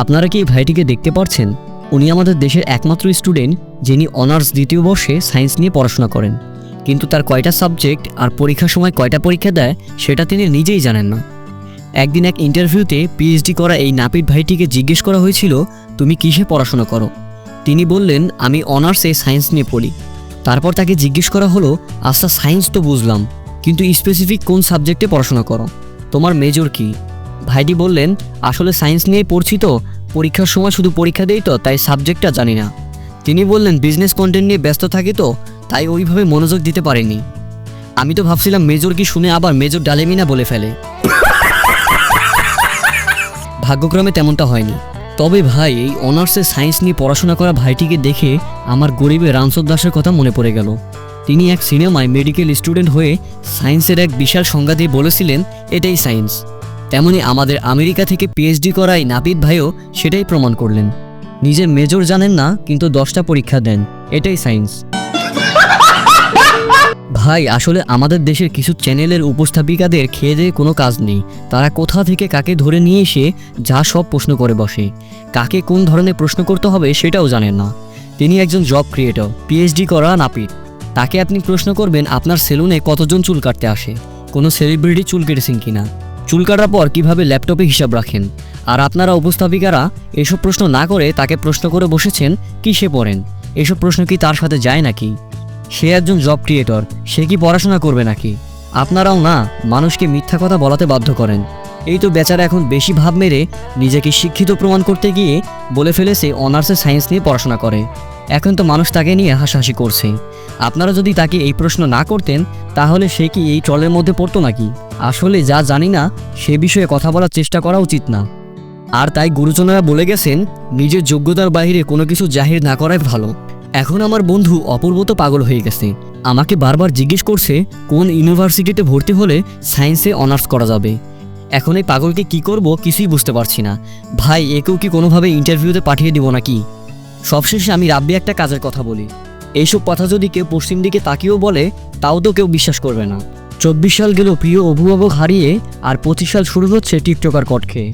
আপনারা কি এই ভাইটিকে দেখতে পারছেন? উনি আমাদের দেশের একমাত্র স্টুডেন্ট, যিনি অনার্স দ্বিতীয় বর্ষে সায়েন্স নিয়ে পড়াশোনা করেন। কিন্তু তার কয়টা সাবজেক্ট আর পরীক্ষার সময় কয়টা পরীক্ষা দেয়, সেটা তিনি নিজেই জানেন না। একদিন এক ইন্টারভিউতে পিএইচডি করা এই নাপিত ভাইটিকে জিজ্ঞেস করা হয়েছিল, তুমি কিসে পড়াশোনা করো? তিনি বললেন, আমি অনার্সে সায়েন্স নিয়ে পড়ি। তারপর তাকে জিজ্ঞেস করা হলো আচ্ছা সায়েন্স তো বুঝলাম, কিন্তু স্পেসিফিক কোন সাবজেক্টে পড়াশোনা করো? তোমার মেজর কি? ভাইটি বললেন, আসলে সায়েন্স নিয়েই পড়ছি তো। পরীক্ষার সময় শুধু পরীক্ষা দেই তো, তাই সাবজেক্টটা জানি না। তিনি বললেন, বিজনেস কন্টেন্ট নিয়ে ব্যস্ত থাকি তো, তাই ওইভাবে মনোযোগ দিতে পারেনি। আমি তো ভাবছিলাম মেজর কি শুনে আবার মেজর ডালেমিনা বলে ফেলে। ভাগ্যক্রমে তেমনটা হয়নি। তবে ভাই, এই অনার্সে সায়েন্স নিয়ে পড়াশোনা করা ভাইটিকে দেখে আমার গরিবের রামসদ দাসের কথা মনে পড়ে গেল। তিনি এক সিনেমায় মেডিকেল স্টুডেন্ট হয়ে সায়েন্সের এক বিশাল সংজ্ঞা দিয়ে বলেছিলেন, এটাই সায়েন্স। তেমনি আমাদের আমেরিকা থেকে পিএইচডি করা এই নাপিত ভাইও সেটাই প্রমাণ করলেন। নিজের মেজর জানেন না, কিন্তু দশটা পরীক্ষা দেন। এটাই সায়েন্স ভাই, আসলে আমাদের দেশের কিছু চ্যানেলের উপস্থাপিকাদের খেয়ে দিয়ে কোনো কাজ নেই। তারা কোথা থেকে কাকে ধরে নিয়ে এসে যা সব প্রশ্ন করে বসে। কাকে কোন ধরনের প্রশ্ন করতে হবে সেটাও জানেন না। তিনি একজন জব ক্রিয়েটর পিএইচডি করা নাপিত। তাকে আপনি প্রশ্ন করবেন, আপনার সেলুনে কতজন চুল কাটতে আসে? কোনো সেলিব্রিটি চুল কেটেছেন কিনা? চুল কাটার পর কীভাবে ল্যাপটপে হিসাব রাখেন? আর আপনারা উপস্থাপিকারা এসব প্রশ্ন না করে তাকে প্রশ্ন করে বসেছেন, কি সে পড়েন? এসব প্রশ্ন কি তার সাথে যায় নাকি? সে একজন জব ক্রিয়েটর সে কি পড়াশোনা করবে নাকি? আপনারাও না মানুষকে মিথ্যা কথা বলাতে বাধ্য করেন। এই তো বেচারা এখন বেশি ভাব মেরে নিজেকে শিক্ষিত প্রমাণ করতে গিয়ে বলে ফেলেছে অনার্সে সায়েন্স নিয়ে পড়াশোনা করে। এখন তো মানুষ তাকে নিয়ে হাসাহাসি করছে। আপনারা যদি তাকে এই প্রশ্ন না করতেন, তাহলে সে কি এই ট্রলের মধ্যে পড়তো নাকি? আসলে যা জানি না, সে বিষয়ে কথা বলার চেষ্টা করা উচিত না। আর তাই গুরুজনেরা বলে গেছেন, নিজের যোগ্যতার বাইরে কোনো কিছু জাহির না করাই ভালো। এখন আমার বন্ধু অপূর্ব তো পাগল হয়ে গেছে। আমাকে বারবার জিজ্ঞেস করছে, কোন ইউনিভার্সিটিতে ভর্তি হলে সায়েন্সে অনার্স করা যাবে। এখন এই পাগলকে কি করব কিছুই বুঝতে পারছি না। ভাই, একেও কি কোনোভাবে ইন্টারভিউতে পাঠিয়ে দিব নাকি? সবশেষে আমি রাব্বি একটা কাজের কথা বলি। এইসব কথা যদি কেউ পশ্চিম দিকে তাকিয়েও বলে, তাও তো কেউ বিশ্বাস করবে না। চব্বিশ সাল গেল প্রিয় অভিভাবক হারিয়ে আর পঁচিশ সাল শুরু হচ্ছে টিকটকার কট খেয়ে